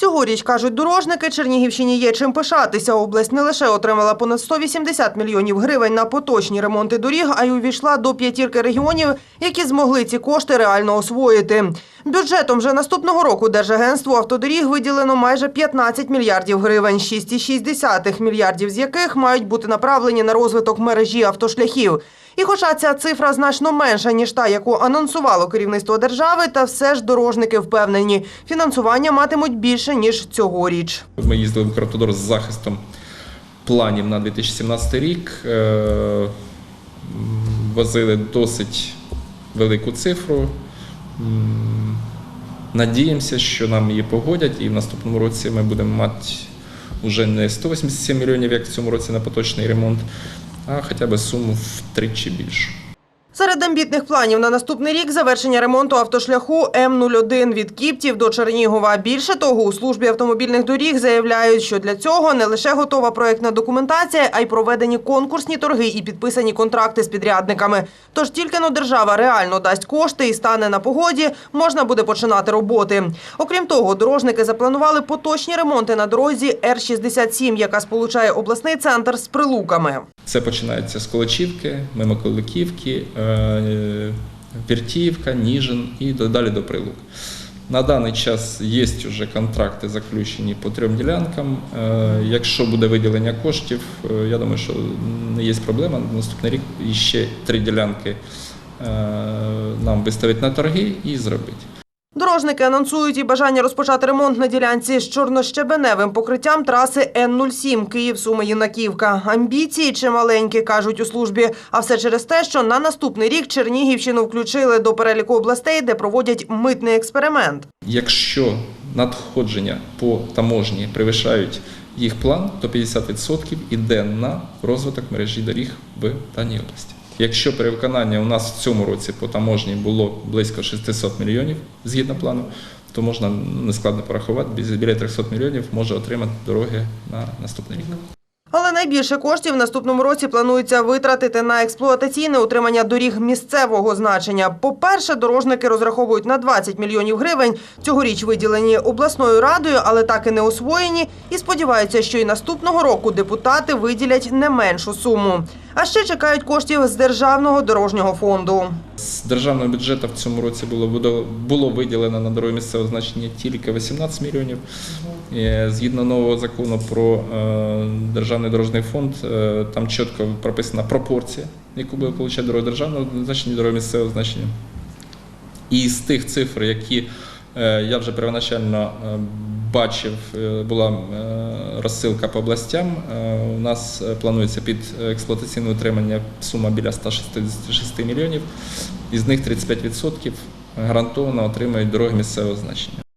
Цьогоріч, кажуть дорожники, Чернігівщині є чим пишатися. Область не лише отримала понад 180 мільйонів гривень на поточні ремонти доріг, а й увійшла до п'ятірки регіонів, які змогли ці кошти реально освоїти. Бюджетом вже наступного року Держагентству автодоріг виділено майже 15 мільярдів гривень, 6,6 мільярдів з яких мають бути направлені на розвиток мережі автошляхів. І хоча ця цифра значно менша, ніж та, яку анонсувало керівництво держави, та все ж дорожники впевнені, фінансування матимуть більше, ніж цьогоріч. Ми їздили в Укравтодор з захистом планів на 2017 рік. Е, Возили досить велику цифру. Надіємося, що нам її погодять, і в наступному році ми будемо мати вже не 187 мільйонів, як в цьому році на поточний ремонт, а хоча б суму втричі більшу. Серед амбітних планів на наступний рік завершення ремонту автошляху М01 від Кіптів до Чернігова. Більше того, у службі автомобільних доріг заявляють, що для цього не лише готова проєктна документація, а й проведені конкурсні торги і підписані контракти з підрядниками. Тож тільки но держава реально дасть кошти і стане на погоді, можна буде починати роботи. Окрім того, дорожники запланували поточні ремонти на дорозі Р-67, яка сполучає обласний центр з Прилуками. Це починається з Колочівки, мимо Куликівки, е, Віртіївка, Ніжин і далі до Прилук. На даний час є вже контракти заключені по трьом ділянкам. Е, Якщо буде виділення коштів, е, я думаю, що не є проблема. Наступний рік ще три ділянки нам виставити на торги і зробити. Дорожники анонсують і бажання розпочати ремонт на ділянці з чорнощебеневим покриттям траси Н-07 Київ-Сума-Юнаківка. Амбіції чималенькі, кажуть у службі. А все через те, що на наступний рік Чернігівщину включили до переліку областей, де проводять митний експеримент. Якщо надходження по таможні перевищають їх план, то 50% йде на розвиток мережі доріг в даній області. Якщо перевиконання у нас в цьому році по таможні було близько 600 мільйонів згідно плану, то можна нескладно порахувати, біля 300 мільйонів може отримати дороги на наступний рік. Але найбільше коштів в наступному році планується витратити на експлуатаційне утримання доріг місцевого значення. По-перше, дорожники розраховують на 20 мільйонів гривень. Цьогоріч виділені обласною радою, але так і не освоєні. І сподіваються, що і наступного року депутати виділять не меншу суму. А ще чекають коштів з державного дорожнього фонду. З державного бюджету в цьому році було було виділено на дороги місцевого значення тільки 18 мільйонів. Е, Згідно нового закону про е, державний дорожній фонд, е, там чітко прописана пропорція, яку буде отримати дорога державного значення, дороги місцевого значення. І з тих цифр, які я вже первоначально бачив, е, була е, розсилка по областям. е, У нас планується під експлуатаційне утримання сума біля 166 мільйонів. Із них 35% гарантовано отримають дороги місцевого значення.